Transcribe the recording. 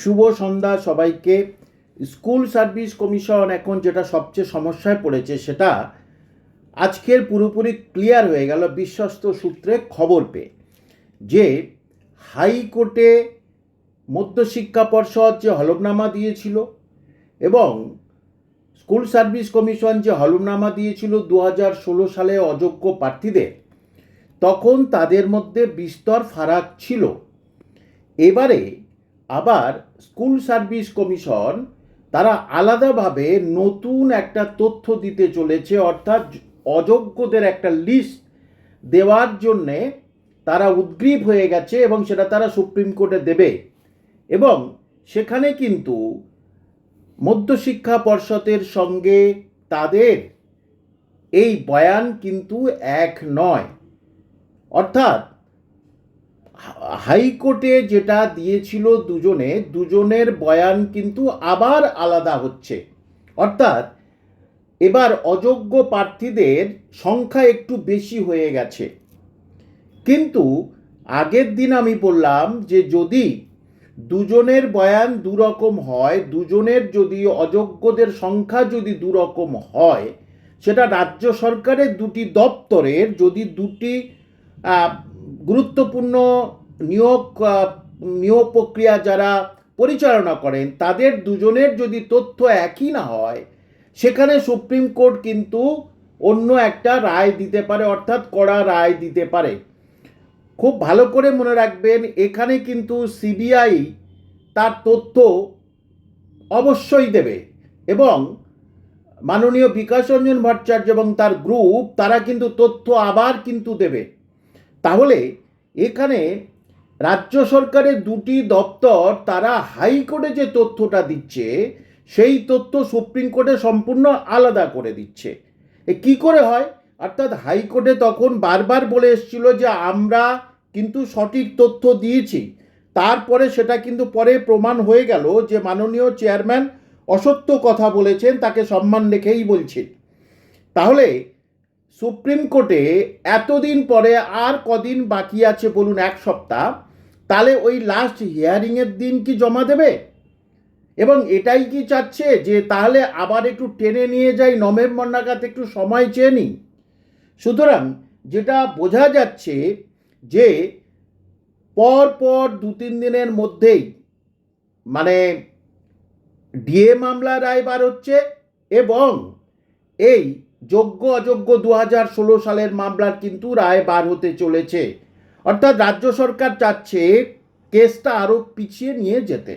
শুভ সন্ধ্যা সবাইকে। School service commission এখন যেটা সবচেয়ে সমস্যায় পড়েছে সেটা আজকের পুরোপুরি ক্লিয়ার হয়ে গেল বিশ্বস্ত সূত্রে খবর পেয়ে। যে হাইকোর্টে মধ্যশিক্ষা পর্ষদ যে হলফনামা দিয়েছিল এবং স্কুল সার্ভিস কমিশন যে হলফনামা দিয়েছিল দু ষোলো সালে অযোগ্য প্রার্থীদের, তখন তাদের মধ্যে বিস্তর ফারাক ছিল। এবারে আবার স্কুল সার্ভিস কমিশন তারা আলাদাভাবে নতুন একটা তথ্য দিতে চলেছে, অর্থাৎ অযোগ্যদের একটা লিস্ট দেওয়ার জন্যে তারা উদ্গ্রীব হয়ে গেছে এবং সেটা তারা সুপ্রিম কোর্টে দেবে। এবং সেখানে কিন্তু মধ্যশিক্ষা পর্ষদের সঙ্গে তাদের এই বয়ান কিন্তু এক নয়। অর্থাৎ হাইকোর্টে যেটা দিয়েছিল দুজনে, দুজনের বয়ান কিন্তু আবার আলাদা হচ্ছে। অর্থাৎ এবার অযোগ্য প্রার্থীদের সংখ্যা একটু বেশি হয়ে গেছে। কিন্তু আগের দিন আমি বললাম যে যদি দুজনের বয়ান দুরকম হয়, দুজনের যদি অযোগ্যদের সংখ্যা যদি দুরকম হয়, সেটা রাজ্য সরকারের দুটি দপ্তরের যদি দুটি গুরুত্বপূর্ণ নিয়োগ নিয়োগ প্রক্রিয়া যারা পরিচালনা করেন, তাদের দুজনের যদি তথ্য একই না হয়, সেখানে সুপ্রিম কোর্ট কিন্তু অন্য একটা রায় দিতে পারে, অর্থাৎ কড়া রায় দিতে পারে। খুব ভালো করে মনে রাখবেন, এখানে কিন্তু সিবিআই তার তথ্য অবশ্যই দেবে এবং মাননীয় বিকাশ রঞ্জন ভট্টাচার্য এবং তার গ্রুপ, তারা কিন্তু তথ্য আবার কিন্তু দেবে। তাহলে এখানে রাজ্য সরকারের দুটি দপ্তর, তারা হাইকোর্টে যে তথ্যটা দিচ্ছে, সেই তথ্য সুপ্রিম কোর্টে সম্পূর্ণ আলাদা করে দিচ্ছে। এ কী করে হয়? অর্থাৎ হাইকোর্টে তখন বারবার বলে এসেছিল যে আমরা কিন্তু সঠিক তথ্য দিয়েছি। তারপরে সেটা কিন্তু পরে প্রমাণ হয়ে গেল যে মাননীয় চেয়ারম্যান অসত্য কথা বলেছেন, তাকে সম্মান রেখেই বলছেন। তাহলে সুপ্রিম কোর্টে এতদিন পরে আর কদিন বাকি আছে বলুন, এক সপ্তাহ তাহলে ওই লাস্ট হিয়ারিংয়ের দিন কি জমা দেবে? এবং এটাই কি চাচ্ছে যে তাহলে আবার একটু টেনে নিয়ে যাই, নভেম্বর নাগাদ একটু সময় চেয়ে নিই? সুতরাং যেটা বোঝা যাচ্ছে যে পর পর দু তিন দিনের মধ্যেই মানে ডিএ মামলা রায় বার হচ্ছে এবং এই যোগ্য অযোগ্য দু হাজার ষোলো সালের মামলার কিন্তু রায় বার হতে চলেছে। অর্থাৎ রাজ্য সরকার চাচ্ছে কেসটা আরও পিছিয়ে নিয়ে যেতে।